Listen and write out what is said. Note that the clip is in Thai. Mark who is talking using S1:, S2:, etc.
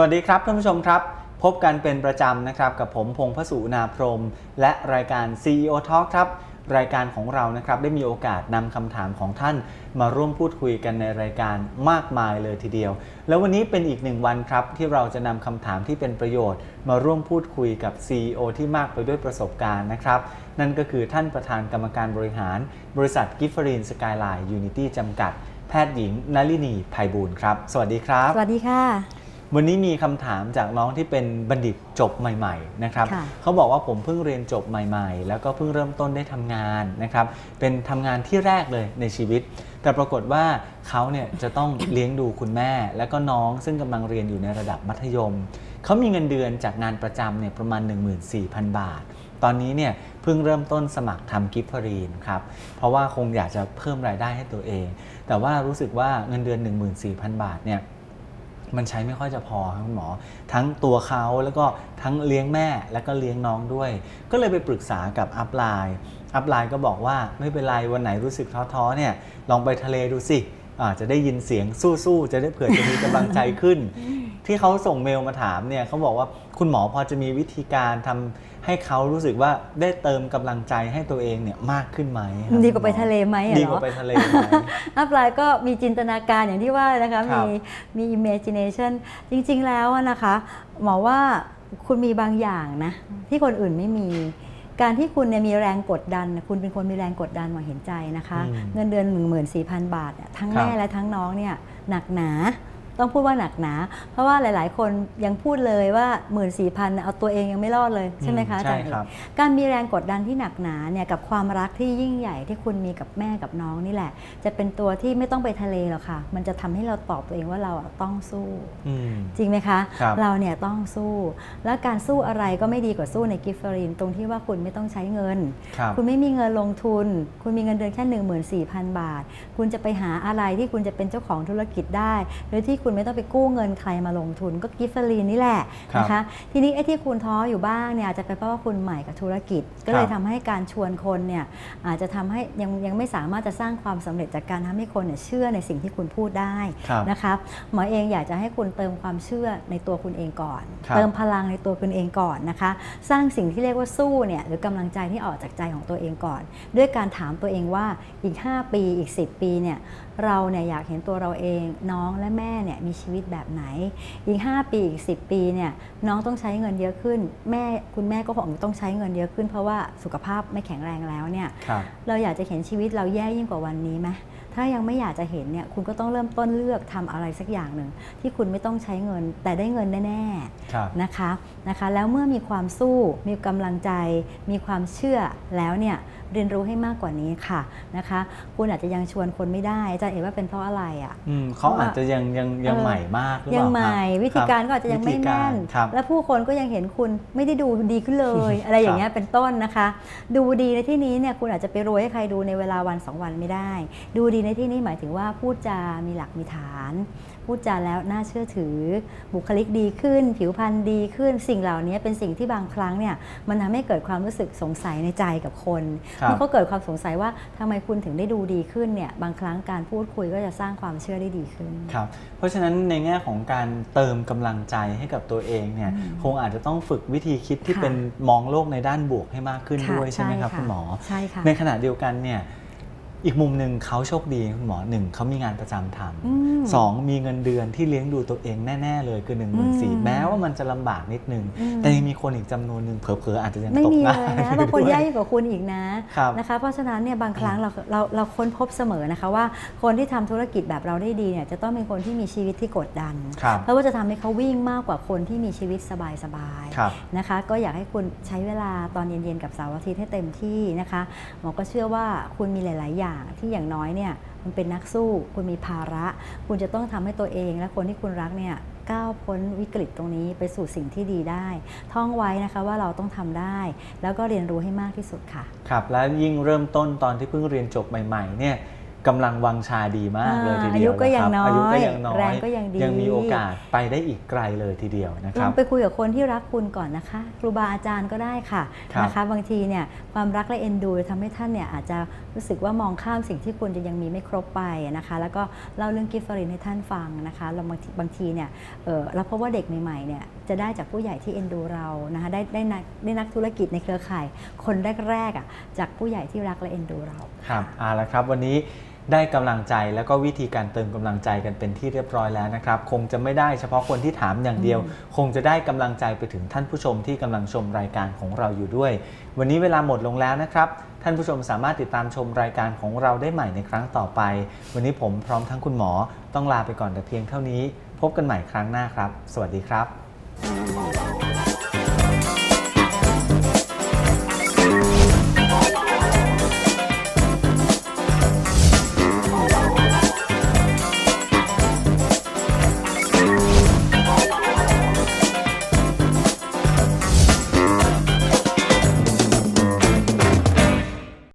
S1: สวัสดีครับท่านผู้ชมครับ พบกันเป็นประจำนะครับ กับผมพงพสุนาพรหมและรายการ CEO Talk ครับรายการของเรานะครับได้มีโอกาสนำคำถามของท่าน มาร่วมพูดคุยกันในรายการมากมายเลยทีเดียว แล้ววันนี้เป็นอีกหนึ่งวันครับ ที่เราจะนำคำถามที่เป็นประโยชน์ มาร่วมพูดคุยกับ CEO ที่มากไปด้วยประสบการณ์นะครับ นั่นก็คือท่านประธานกรรมการบริหาร บริษัทกิฟฟรีนสกายไลน์ยูนิตี้จำกัด แพทย์หญิงนลินีไพบูลย์ครับ สวัสดีครับ
S2: สวัสดีค่ะ
S1: วันนี้มีคำถามจากน้องที่เป็นบัณฑิตจบใหม่ ๆ นะครับ
S2: ค่ะ
S1: เขาบอกว่าผมเพิ่งเรียนจบใหม่ ๆ แล้วก็เพิ่งเริ่มต้นได้ทำงานนะครับ เป็นทำงานที่แรกเลยในชีวิต แต่ปรากฏว่าเขาเนี่ยจะต้อง เลี้ยงดูคุณแม่ แล้วก็น้องซึ่งกำลังเรียนอยู่ในระดับมัธยม เขามีเงินเดือนจากงานประจำเนี่ยประมาณ 14,000 บาท ตอนนี้เนี่ยเพิ่งเริ่มต้นสมัครทำกิฟฟรีนครับ เพราะว่าคงอยากจะเพิ่มรายได้ให้ตัวเอง แต่ว่ารู้สึกว่าเงินเดือน 14,000 บาทเนี่ย มันใช้ไม่ค่อยจะพอครับคุณหมอ ทั้งตัวเขาแล้วก็ทั้งเลี้ยงแม่แล้วก็เลี้ยงน้องด้วย ก็เลยไปปรึกษากับอัพไลน์อัพไลน์ก็บอกว่าไม่เป็นไรวันไหนรู้สึกท้อๆเนี่ยลองไปทะเลดูสิอาจะได้ยินเสียงสู้ๆ จะได้เผื่อจะมีกำลังใจขึ้น ที่เขาส่งเมลมาถามเนี่ยเขาบอกว่าคุณหมอพอจะมีวิธีการทำ ให้เขารู้สึกว่าได้เติมกำลังใจให้ตัวเองเนี่ยมากขึ้นไหมครับ
S2: ดีกว่าไปทะเลไหมอะ
S1: ดีกว่า
S2: เนาะ
S1: ไปทะเลไหม
S2: อัพไลน์ก็มีจินตนาการอย่างที่ว่านะคะ
S1: ครั
S2: มี
S1: บ
S2: มี imagination จริง ๆ แล้วอะนะคะหมอว่าคุณมีบางอย่างนะที่คนอื่นไม่มีการที่คุณเนี่ยมีแรงกดดัน คุณเป็นคนมีแรงกดดันหมอเห็นใจนะคะ
S1: อืม
S2: เงินเดือน 14,000 บาทเนี่ยทั้ง
S1: ครับ
S2: แม่และทั้งน้องเนี่ยหนักหนา ต้องพูดว่าหนักหนา เพราะว่าหลาย ๆ คนยังพูดเลยว่า 14,000เอาตัวเองยังไม่รอดเลยใช่ไหมคะอา
S1: ใช่
S2: จารย์เอก
S1: ครับ
S2: การมีแรงกดดันที่หนักหนาเนี่ยกับความรักที่ยิ่งใหญ่ที่คุณมีกับแม่กับน้องนี่แหละ จะเป็นตัวที่ไม่ต้องไปทะเลหรอกค่ะ มันจะทำให้เราตอบตัวเองว่าเราอะต้องสู้
S1: อืม
S2: จริงไหมคะ
S1: ครับ
S2: เราเนี่ยต้องสู้ และการสู้อะไรก็ไม่ดีกว่าสู้ในกิฟต์ฟรีนตรงที่ว่าคุณไม่ต้องใช้เงิน
S1: ครับ
S2: คุณไม่มีเงินลงทุน คุณมีเงินเดือนแค่ 14,000 บาท คุณจะไปหาอะไรที่คุณจะเป็นเจ้าของธุรกิจได้โดยที่คุณไม่ต้องไปกู้เงินใครมาลงทุน ก็กิฟต์ลีนนี่แหละ
S1: ครับ
S2: นะคะทีนี้ไอ้ที่คุณท้ออยู่บ้างเนี่ยอาจจะเป็นเพราะว่าคุณใหม่กับธุรกิจ ก็เลย
S1: ครับ
S2: ทำให้การชวนคนเนี่ยอาจจะทำให้ยังยังไม่สามารถจะสร้างความสำเร็จจากการทำให้คนเนี่ยเชื่อในสิ่งที่คุณพูดได้
S1: ครับ
S2: นะคะหมอเองอยากจะให้คุณเติมความเชื่อในตัวคุณเองก่อน
S1: ครับ
S2: เติมพลังในตัวคุณเองก่อนนะคะ สร้างสิ่งที่เรียกว่าสู้เนี่ยหรือกำลังใจที่ออกจากใจของตัวเองก่อน ด้วยการถามตัวเองว่าอีก 5 ปีอีก 10 ปีเนี่ยเราเนี่ยอยากเห็นตัวเราเองน้องและแม่เนี่ยมีชีวิตแบบไหน อีก 5 ปีอีก 10 ปีเนี่ยน้องต้องใช้เงินเยอะขึ้น แม่คุณแม่ก็คงต้องใช้เงินเยอะขึ้น เพราะว่าสุขภาพไม่แข็งแรงแล้วเนี่ย
S1: ครับ
S2: เราอยากจะเห็นชีวิตเราแย่ยิ่งกว่าวันนี้ไหมถ้ายังไม่อยากจะเห็นเนี่ยคุณก็ต้องเริ่มต้นเลือกทำอะไรสักอย่างหนึ่ง ที่คุณไม่ต้องใช้เงินแต่ได้เงินแน่ๆ
S1: ครับ
S2: นะคะนะคะ แล้วเมื่อมีความสู้มีกำลังใจ มีความเชื่อแล้วเนี่ยเรียนรู้ให้มากกว่านี้ค่ะนะคะคุณอาจจะยังชวนคนไม่ได้อาจารย์เอกว่าเป็นเพราะอะไรอะ
S1: อืมเขาอาจจะยังยังยัง
S2: เออ
S1: ใหม่มากหรือเป
S2: ยั
S1: ล่าง
S2: ใหม่
S1: ครับ
S2: วิธีการ
S1: คบ
S2: ก็อาจจะยังไม่
S1: วิธีการ
S2: แน่น
S1: ครับ
S2: และผู้คนก็ยังเห็นคุณไม่ได้ดูดีขึ้นเลย อะไรอย่างเงี้ยเป็นต้นนะคะ ดูดีในที่นี้เนี่ยคุณอาจจะไปโรยให้ใครดูในเวลาวันสองวันไม่ได้ ดูดีในที่นี้หมายถึงว่าพูดจามีหลักมีฐาน พูดจาแล้วน่าเชื่อถือ บุคลิกดีขึ้น ผิวพรรณดีขึ้น สิ่งเหล่านี้เป็นสิ่งที่บางครั้งเนี่ยมันทำให้เกิดความรู้สึกสงสัยในใจกับคน
S1: ครับ
S2: เมื่อเขาเกิดความสงสัยว่าทำไมคุณถึงได้ดูดีขึ้นเนี่ยบางครั้งการพูดคุยก็จะสร้างความเชื่อได้ดีขึ้น
S1: ครับเพราะฉะนั้นในแง่ของการเติมกำลังใจให้กับตัวเองเนี่ย
S2: อืม
S1: คงอาจจะต้องฝึกวิธีคิดที่
S2: ค่ะ
S1: เป็นมองโลกในด้านบวกให้มากขึ้น
S2: ค่ะ
S1: ด้วยใช่ไหมครับะคุณหมอ
S2: ใช่ค่ะ
S1: ในขณะเดียวกันเนี่ย อีกมุมหนึ่งเขาโชคดีคุณหมอหนึ่งเขามีงานประจำท
S2: อืมำ
S1: สองมีเงินเดือนที่เลี้ยงดูตัวเองแน่ ๆ เลยคือ1นึ่งหมื่นสี่
S2: อืม
S1: แม้ว่ามันจะลำบากนิดนึง
S2: อืม
S1: แต่ยังมีคนอีกจำนวนหนึ่งเผลอๆอาจจะยัง
S2: ไม่
S1: ตก
S2: มี
S1: หน้า
S2: เลยนะ
S1: ไป
S2: บางคน
S1: ด้วย
S2: แย่ยิ่งกว่าคุณอีกนะครับนะคะเพราะฉะนั้นเนี่ยบางครั้งเราเราเราค้นพบเสมอนะคะว่าคนที่ทำธุรกิจแบบเราได้ดีเนี่ยจะต้องเป็นคนที่มีชีวิตที่กดดัน
S1: ครับ
S2: เพราะว่าจะทำให้เขาวิ่งมากกว่าคนที่มีชีวิตสบายๆ
S1: ครับ
S2: นะคะ ก็อยากให้คุณใช้เวลาตอนเย็นๆกับเสาร์อาทิตย์ให้เต็มที่นะคะหมอก็เชื่อว่าคุณมีหลาย ๆ อย่างที่อย่างน้อยเนี่ยมันเป็นนักสู้ คุณมีภาระ คุณจะต้องทำให้ตัวเอง และคนที่คุณรักเนี่ยก้าวพ้นวิกฤตตรงนี้ไปสู่สิ่งที่ดีได้ ท่องไว้นะคะว่าเราต้องทำได้ แล้วก็เรียนรู้ให้มากที่สุดค่ะ
S1: ครับ และยิ่งเริ่มต้นตอนที่เพิ่งเรียนจบใหม่ ๆ เนี่ย กำลังวังชาดีมากเลยทีเดียว
S2: อายุก็ยัง
S1: นะครับ
S2: น้อย
S1: อายุก็ยังน้อย
S2: แรงก็ยังดี
S1: ยังมีโอกาสไปได้อีกไกลเลยทีเดียวนะค
S2: ล
S1: รั
S2: อบงไปคุยกับคนที่รักคุณก่อนนะคะ ครูบาอาจารย์ก็ได้ค่ะ
S1: ครับ
S2: นะคะบางทีเนี่ยความรักและเอ็นดูทำให้ท่านเนี่ยอาจจะรู้สึกว่ามองข้ามสิ่งที่คุณจะยังมีไม่ครบไปนะคะ แล้วก็เล่าเรื่องกิฟต์ฟรินให้ท่านฟังนะคะเราบางทีบางทีเนี่ยเออเราพบว่าเด็กใหม่ๆเนี่ยจะได้จากผู้ใหญ่ที่เอ็นดูเรานะคะได้ได้นักได้นักธุรกิจในเครือข่าย คนแรกๆอะจากผู้ใหญ่ที่รักและเอ็นดูเรา
S1: ครับเอาละครับวันนี้ ได้กำลังใจแล้วก็วิธีการเติมกำลังใจกันเป็นที่เรียบร้อยแล้วนะครับ คงจะไม่ได้เฉพาะคนที่ถามอย่างเดียว คงจะได้กำลังใจไปถึงท่านผู้ชมที่กำลังชมรายการของเราอยู่ด้วย วันนี้เวลาหมดลงแล้วนะครับท่านผู้ชมสามารถติดตามชมรายการของเราได้ใหม่ในครั้งต่อไป วันนี้ผมพร้อมทั้งคุณหมอต้องลาไปก่อนแต่เพียงเท่านี้ พบกันใหม่ครั้งหน้าครับ สวัสดีครับ